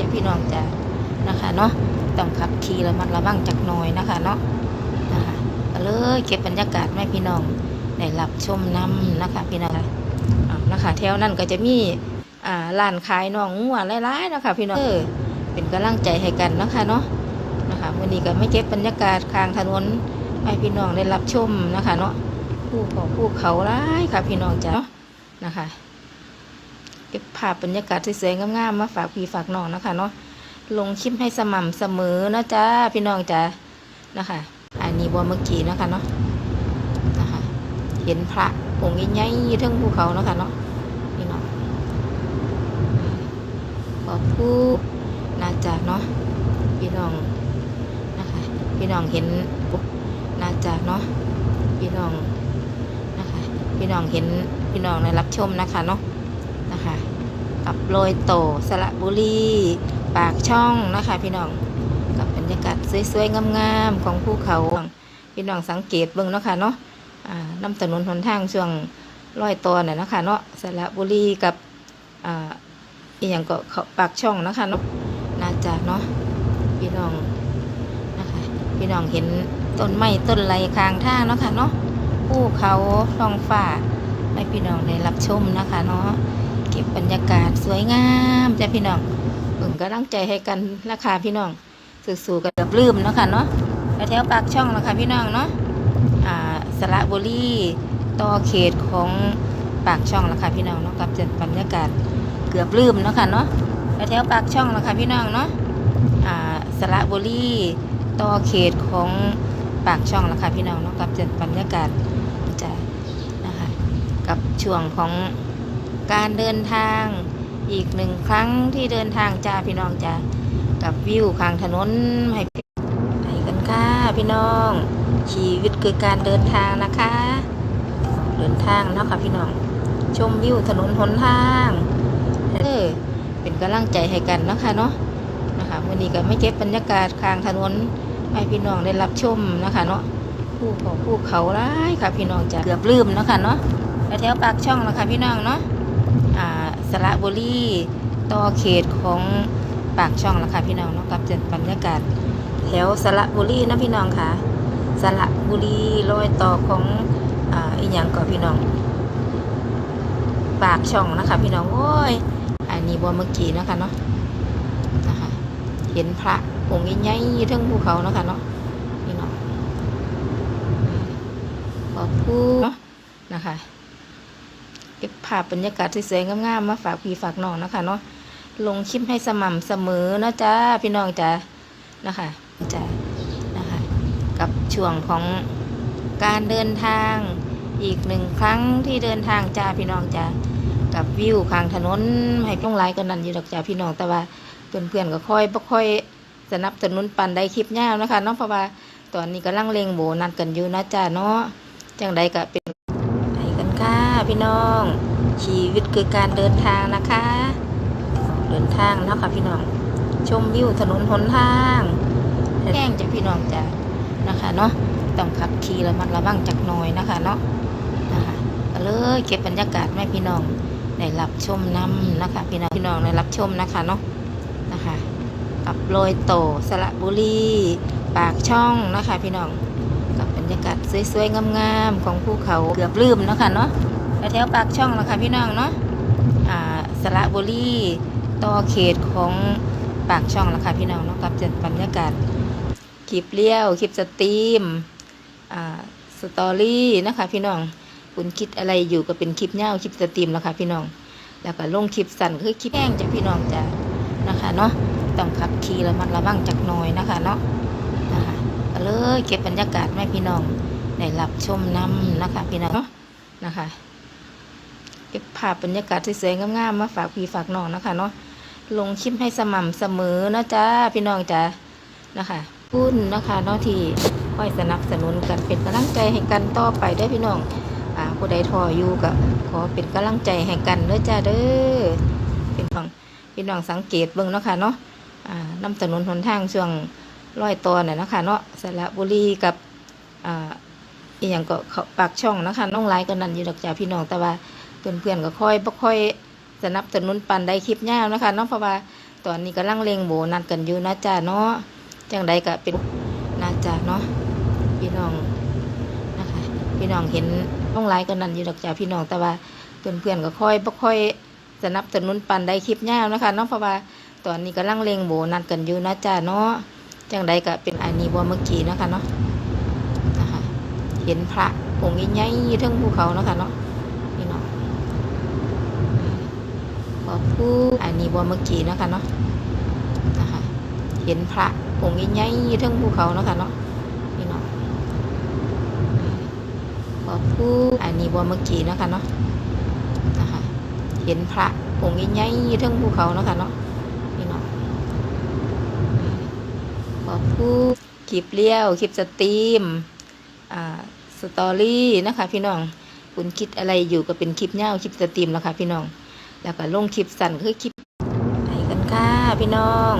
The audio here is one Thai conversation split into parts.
จากพี่น้องจ้ะนะคะเนาะต้องขับขี่ระมัดระวังจักหน่อยนะคะเนาะนะคะก็เลยเก็บบรรยากาศให้พี่น้องได้รับชมน้ำนะคะ พี่น้องนะคะแถวนั้นก็จะมีอ่าร้านขายน้องงัวหลายๆนะคะพี่น้องเป็นกำลังใจให้กันนะคะเนาะนะคะวันนี้ก็ไม่เก็บบรรยากาศข้างถนนให้พี่น้องได้รับชมนะคะ เนาะผู้เขาผู้เขาร้ายค่ะพี่น้องจ้ะนะคะ เก็บภาพบรรยากาศสวยๆงามๆมาฝากพี่ฝากน้องนะคะเนาะลงคลิปให้สม่ำเสมอนะจ๊ะพี่น้องจ้ะนะคะ อันนี้บัวเมื่อกี้นะคะเนาะนะคะ เห็นพระองค์ใหญ่ๆอยทั้งภูเขาเนาะคะเนาะพี่น้องขอบคุณนะจ๊ะเนาะพี่น้องนะคะ พี่น้องเห็นนะจ๊ะเนาะพี่น้องนะคะ พี่น้องเห็นพี่น้องได้รับชมนะคะเนาะนะคะ กับโรยโตสระบุรีปากช่องนะคะพี่น้องกับบรรยากาศสวยๆงามๆของภูเขาพี่น้องสังเกตเบิ่งเนาะค่ะเนาะน้ำถนนหนทางช่วงร้อยตอน่ะเนาะคะเนาะสระบุรีกับอ่าอีหยังก็เขาปากช่องนะคะเนาะน่าจะเนาะพี่น้องนะคะพี่น้องเห็นต้นไม้ต้นไรข้างท่าเนาะค่ะเนาะภูเขาท้องฟ้าให้พี่น้องได้รับชมนะคะเนาะ เก็บบรรยากาศสวยงามจ้ะพี่น้องเบิ่งกำลังใจให้กันราคาพี่น้องสู้ๆกันแบบลืมเนาะค่ะเนาะแถวปากช่องนะคะพี่น้องเนาะอ่าสระบุรีต่อเขตของปากช่องละค่ะพี่น้องเนาะกับบรรยากาศเกือบลืมเนาะค่ะเนาะแถวปากช่องละค่ะพี่น้องเนาะอ่าสระบุรีต่อเขตของปากช่องละค่ะพี่น้องเนาะกับบรรยากาศจะนะคะกับช่วงของ การเดินทางอีกหนึ่งครั้งที่เดินทางจ้าพี่น้องจ้ากับวิวข้างถนนให้ไปกันค่ะพี่น้อง ชีวิตคือการเดินทางนะคะ เดินทางเนาะค่ะพี่น้อง ชมวิวถนนหนทางเออเป็นกำลังใจให้กันเนาะค่ะเนาะนะคะวันนี้ก็ไม่เก็บบรรยากาศข้างถนนให้พี่น้องได้รับชมนะคะเนาะผู้เขาผู้เขาร้ายค่ะพี่น้องจ้าเกือบลืมเนาะค่ะเนาะแถวปากช่องแล้วค่ะพี่น้องเนาะ สระบุรีต่อเขตของปากช่องแล้วค่ะพี่น้องเนาะกับบรรยากาศแถวสระบุรีนะพี่น้องค่ะสระบุรีรอยต่อของอ่าอีหยังก่อพี่น้อง ปากช่องนะคะ พี่น้องโอ้ยอันนี้บัวเมื่อกี้นะคะเนาะนะคะเห็นพระองค์ใหญ่ๆอยู่เทั้งภูเขาเนาะคะเนาะพี่น้องขอบคุณเนาะนะคะ ภาพบรรยากาศสวยๆงามๆมาฝากพี่ฝากน้องนะคะเนาะลงคลิปให้สม่ำเสมอนะจ๊ะพี่น้องจ้ะนะคะจ้ะนะคะ กับช่วงของการเดินทางอีกหนึ่งครั้งที่เดินทางจ้าพี่น้องจ้ะกับวิวข้างถนนให้ลงไลน์กันนั่นอยู่ดอกจ้าพี่น้องแต่ว่าเพื่อนๆก็ค่อยบ่ค่อยสนับสนุนปันได้คลิปยาวนะคะเนาะเพราะว่าตอนนี้กำลังเลงโบนัดกันอยู่นะจ้าเนาะจังใดก็เป็นไปกันค่ะพี่น้อง ชีวิตคือการเดินทางนะคะ เดินทางเนาะค่ะพี่น้อง ชมวิวถนนหนทางแห้งจากพี่น้องจ้ะนะคะเนาะต้องขับขี่ระมัดระวังจักหน่อยนะคะเนาะนะคะก็เลยเก็บบรรยากาศให้พี่น้องได้รับชมน้ำนะคะ พี่น้องพี่น้องได้รับชมนะคะเนาะนะคะกับโรยโตสระบุรีปากช่องนะคะ พี่น้องกับบรรยากาศสวยๆงามๆของภูเขาเกือบลืมนะคะเนาะ แถวปากช่องแล้วค่ะพี่น้องเนาะอ่าสระบุรีต่อเขตของปากช่องแล้วค่ะพี่น้องเนาะกับบรรยากาศคลิปเลี้ยวคลิปสตรีมอ่าสตอรี่นะคะพี่น้องคุณคิดอะไรอยู่ก็เป็นคลิปเงาคลิปสตรีมแล้วค่ะพี่น้อง แล้วก็ลงคลิปสั้นคือคลิปแห้งจากพี่น้องจ้ะนะคะเนาะต้องขับขี่ระมัดระวังจักน่อยนะคะเนาะนะคะก็เลยเก็บบรรยากาศให้พี่น้องได้รับชมน้ำนะคะพี่น้องเนาะนะคะ เก็บภาพบรรยากาศสวยๆงามๆมาฝากพี่ฝากน้องนะคะเนาะลงคลิปให้สม่ำเสมอนะจ๊ะพี่น้องจ้ะนะคะพุ่นนะคะเนาะที่คอยสนับสนุนกันเป็นกำลังใจให้กันต่อไปเด้พี่น้องอ่าผู้ใดทออยู่ก็ขอเป็นกำลังใจให้กันเด้อจ้าเด้อพี่น้องพี่น้องสังเกตเบิ่งเนาะค่ะเนาะอ่าน้ำถนนหนทางช่วงร้อยตัวน่ะนะคะเนาะสระบุรีกับอ่าอีหยังก็เขาปากช่องนะคะน้องไลน์กันนั่นอยู่ดอกจ้าพี่น้องแต่ว่า เพื่อนๆก็ค่อยบ่ค่อยสนับสนุนปันได้คลิปยาวนะคะเนาะเพราะว่าตอนนี้กำลังเลงโบนัดกันอยู่นะจ้าเนาะจังใดก็เป็นนะจ้าเนาะพี่น้องนะคะ พี่น้องเห็นต้องไลฟ์กันนั่นอยู่ดอกจ้าพี่น้องแต่ว่าเพื่อนๆก็ค่อยบ่ค่อยสนับสนุนปันได้คลิปยาวนะคะเนาะเพราะว่าตอนนี้กำลังเลงโบนัดกันอยู่นะจ้าเนาะจังใดก็เป็นอันนี้บ่เมื่อกี้นะคะเนาะนะคะ เห็นพระองค์ใหญ่ๆอยู่เทั้งภูเขาเนาะคะเนาะพี่น้องข อพูดอันนี้บ่เมื่อกี้นะคะเนาะนะคะเห็นพระองค์ใหญ่ๆทั้งภูเขาเนาะคะเนาะพี่น้องขอพูดอันนี้บ่เมื่อกี้นะคะเนาะนะคะเห็นพระองค์ใหญ่ๆทั้งภูเขาเนาะคะเนาะพี่น้องขอพูดคลิปเลี้ยวคลิปสตรีมอ่าสตอรี่นะคะ พี่น้องคุณคิดอะไรอยู่ก็เป็นคลิปเงาคลิปสตรีมแล้วค่ะพี่น้อง แล้วก็ลงคลิปสั้นคือคลิปไปกันค่ะพี่น้อง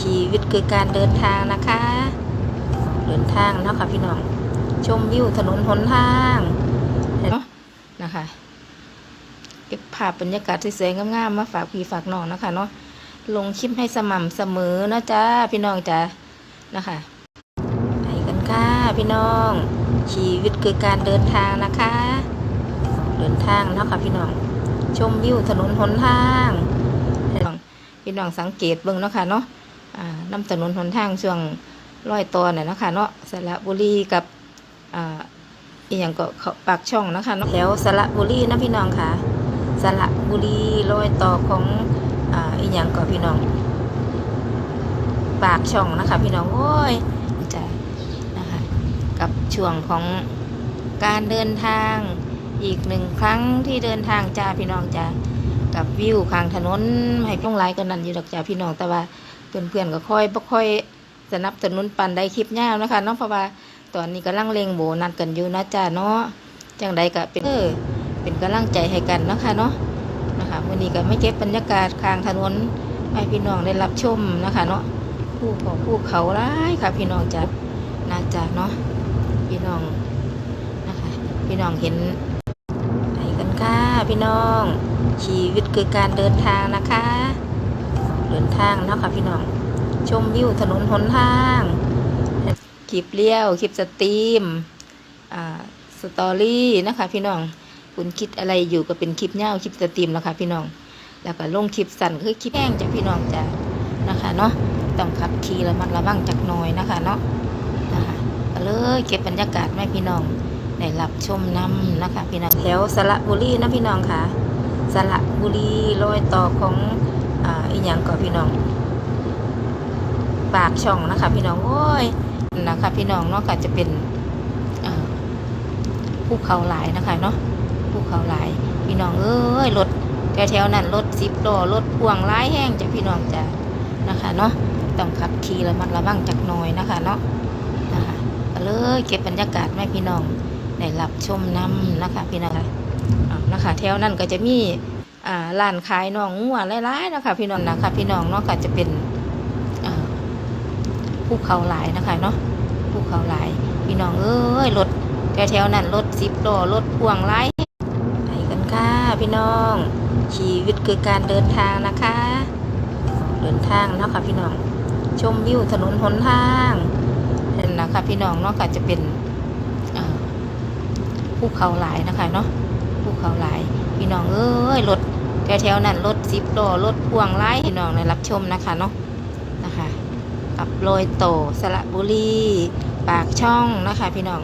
ชีวิตคือการเดินทางนะคะ เดินทางเนาะค่ะพี่น้อง ชมวิวถนนหนทางเนาะนะคะ เก็บภาพบรรยากาศสวยๆงามๆมาฝากพี่ฝากน้องนะคะเนาะลงคลิปให้สม่ำเสมอนะจ้าพี่น้องจ้านะคะไปกันค่ะพี่น้อง ชีวิตคือการเดินทางนะคะ เดินทางเนาะค่ะพี่น้อง ชมวิวถนนหนทางพี่น้องพี่น้องสังเกตเบิ่งเนาะค่ะเนาะน้ำถนนหนทางช่วงร้อยตอนน่ะเนาะคะเนาะสระบุรีกับอ่าอีกอย่างก็เขาปากช่องนะคะเนาะแถวสระบุรีนะพี่น้องค่ะสระบุรีรอยต่อของอ่าอีกอย่างก็พี่น้อง ปากช่องนะคะ พี่น้องโอ้ยจะนะคะกับช่วงของการเดินทาง อีกหนึ่งครั้งที่เดินทางจ้าพี่น้องจ้ากับวิวข้างถนนให้พวกไลค์กันนั่นอยู่ดอกจ้าพี่น้องแต่ว่าเพื่อนๆก็ค่อยบ่ค่อยสนับสนุนปันได้คลิปยาวนะคะนาะเพราะว่าตอนนี้กำลังเลงโบนัดกันอยู่นะจ้าเนาะจังใดก็เป็นเออเป็นกำลังใจให้กันนะคะเนาะนะคะวันนี้ก็ไม่เก็บบรรยากาศข้างถนนให้พี่น้องได้รับชมนะคะ เนาะผู้ของผู้เขาร้ายค่ะ พี่น้องจ้าน่าจะเนาะพี่น้องนะคะ พี่น้องเห็น พี่น้อง ชีวิตคือการเดินทางนะคะ เดินทางเนาะค่ะพี่น้อง ชมวิวถนนหนทางคลิปเลี้ยวคลิปสตรีมอ่าสตอรี่นะคะ พี่น้องคุณคิดอะไรอยู่ก็เป็นคลิปเงาคลิปสตรีมแล้วค่ะพี่น้อง แล้วก็ลงคลิปสั้นคือคลิปแห้งจากพี่น้องจ้ะนะคะเนาะต้องขับขี่ระมัดระวังจักหน่อยนะคะเนาะนะคะก็เลยเก็บบรรยากาศแม่พี่น้อง ได้รับชมน้ำนะคะพี่น้องแถวสระบุรีนะพี่น้องค่ะสระบุรีรอยต่อของอ่าอีกอย่างก็พี่น้อง ปากช่องนะคะ พี่น้องโอ้ยนะคะ พี่น้องเนาะก็จะเป็นภูเขาหลายนะคะเนาะภูเขาหลาย พี่น้องเอ้ยรถแถวๆนั้นรถสิบล้อรถพ่วงหลายแห้งจะพี่น้องจ้ะนะคะเนาะต้องขับขี่ระมัดระวังจักหน่อยนะคะเนาะนะคะเลยเก็บบรรยากาศแม่พี่น้อง ได้รับชมน้ำนะคะพี่น้องนะคะแถวนั้นก็จะมีอ่าร้านขายน้องงัวหลายๆนะคะพี่น้องนะคะพี่น้องเนาะก็จะเป็นภูเขาหลายนะคะเนาะภูเขาหลาย พี่น้องเอ้ยรถแถวๆนั้นรถสิบล้อรถพ่วงหลายไปกันค่ะพี่น้อง ชีวิตคือการเดินทางนะคะ เดินทางเนาะค่ะพี่น้อง ชมวิวถนนหนทางนั่นนะคะพี่น้องเนาะก็จะเป็น ภูเขาหลายนะคะเนาะภูเขาหลายพี่น้องเอ้ยรถแถวๆนั้นรถสิบล้อรถพ่วงหลายพี่น้องได้รับชมนะคะเนาะนะคะกับโรยโตสระบุรีปากช่องนะคะพี่น้อง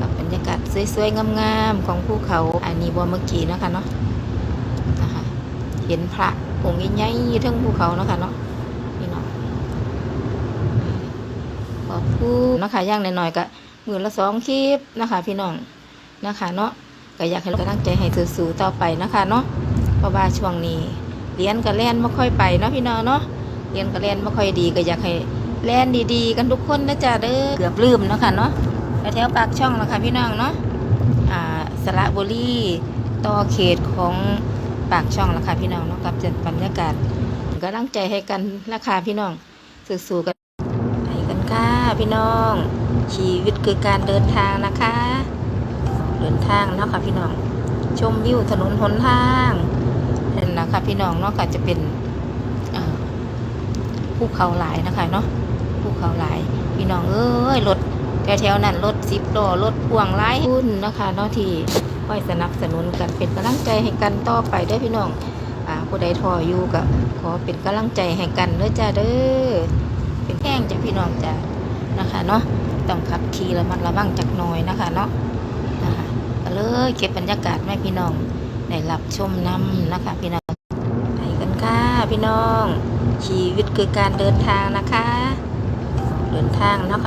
กับบรรยากาศสวยๆงามๆของภูเขาอันนี้บัวเมื่อกี้นะคะเนาะนะคะเห็นพระองค์ใหญ่ๆอยู่เทั้งภูเขานะคะเนาะพี่น้องขอบคุณนะคะย่างหน่อยๆก็มือละสองคลิปนะคะ พี่น้อง นะคะเนาะก็อยากให้เรากำลังใจให้สู้ๆต่อไปนะคะเนาะเพราะว่าช่วงนี้เรียนกับเล่นไม่ค่อยไปเนาะพี่น้องเนาะเรียนกับเล่นไม่ค่อยดีก็อยากให้เล่นดีๆ กันทุกคนนะจ๊ะเด้อเกือบลืมเนาะคะเนาะแถวปากช่องนะคะพี่น้องเนาะอ่าสระบุรีต่อเขตของปากช่องละค่ะพี่น้องเนาะกับบรรยากาศกำลังใจให้กันราคาพี่น้องสู้ๆกันไปกันค่ะพี่น้อง ชีวิตคือการเดินทางนะคะ เดินทางเนาะค่ะพี่น้อง ชมวิวถนนหนทางนั่นนะคะพี่น้องเนาะก็จะเป็นภูเขาหลายนะคะเนาะภูเขาหลาย พี่น้องเอ้ยรถแถวๆนั้นรถสิบล้อรถพ่วงหลายหุ้นนะคะเนาะที่คอยสนับสนุนกันเป็นกำลังใจให้กันต่อไปด้อพี่น้องอ่าผู้ใดทออยู่ก็ขอเป็นกำลังใจให้กันเด้อจ้าเด้อเป็นแห้งจ้ะพี่น้องจ้ะนะคะเนาะต้องขับขี่ระมัดระวังจักหน่อยนะคะเนาะ ก็เลยเก็บบรรยากาศแม่พี่น้องได้รับชมน้ำนะคะ พี่น้องไปกันค่ะพี่น้อง ชีวิตคือการเดินทางนะคะ เดินทางนะคะ